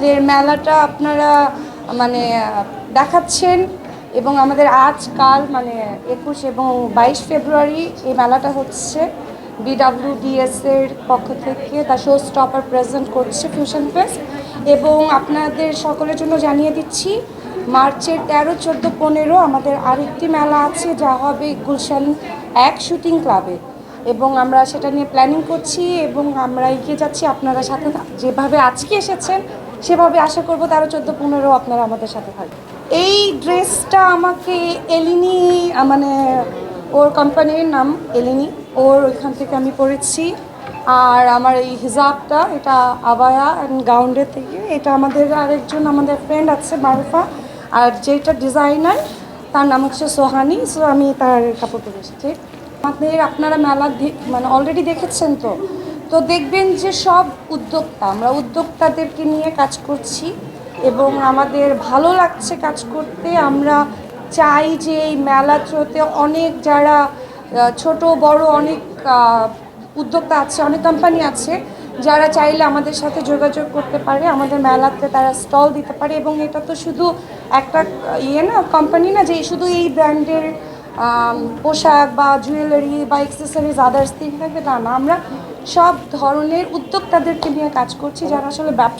আমাদের মেলাটা আপনারা মানে দেখাচ্ছেন এবং আমাদের আজ, কাল মানে একুশ এবং বাইশ ফেব্রুয়ারি এই মেলাটা হচ্ছে। বিডাব্লিউডিএস এর পক্ষ থেকে তার শো স্টপার প্রেজেন্ট করছে ফিউশন ফেস্ট এবং আপনাদের সকলের জন্য জানিয়ে দিচ্ছি, মার্চের তেরো, চোদ্দ, পনেরো আমাদের আরেকটি মেলা আছে, যা হবে গুলশান এক শুটিং ক্লাবে। এবং আমরা সেটা নিয়ে প্ল্যানিং করছি এবং আমরা এগিয়ে যাচ্ছি। আপনারা সাথে যেভাবে আজকে এসেছেন সেভাবে আশা করব তেরো চোদ্দ পনেরো আপনারা আমাদের সাথে থাকবেন। এই ড্রেসটা আমাকে এলিনি মানে ওর কোম্পানির নাম এলিনি। ওর ওইখান থেকে আমি পরেছি। আর আমার এই হিজাবটা, এটা আবায়া অ্যান্ড গাউন্ডের থেকে। এটা আমাদের আরেকজন, আমাদের ফ্রেন্ড আছে, মারুফা। আর যেটা ডিজাইনার তার নাম হচ্ছে সোহানি। সো আমি তার কাপড় পরে এসেছি আমাদের আপনারা মেলা মানে অলরেডি দেখেছেন তো? তো দেখবেন যে সব উদ্যোক্তা, আমরা উদ্যোক্তাদেরকে নিয়ে কাজ করছি এবং আমাদের ভালো লাগছে কাজ করতে। আমরা চাই যে এই মেলা থ্রোতে অনেক যারা ছোট, বড় অনেক উদ্যোক্তা আছে, অনেক কোম্পানি আছে, যারা চাইলে আমাদের সাথে যোগাযোগ করতে পারে, আমাদের মেলাতে তারা স্টল দিতে পারে এবং এটা তো শুধু একটা ইয়ে না কোম্পানি না যে শুধু এই ব্র্যান্ডের পোশাক বা জুয়েলারি বা অ্যাক্সেসরিজ আদার্স থিং থাকবে তা না, আমরা সব ধরনের উদ্যোক্তাদেরকে নিয়ে কাজ করছি যারা আসলে ব্যবসা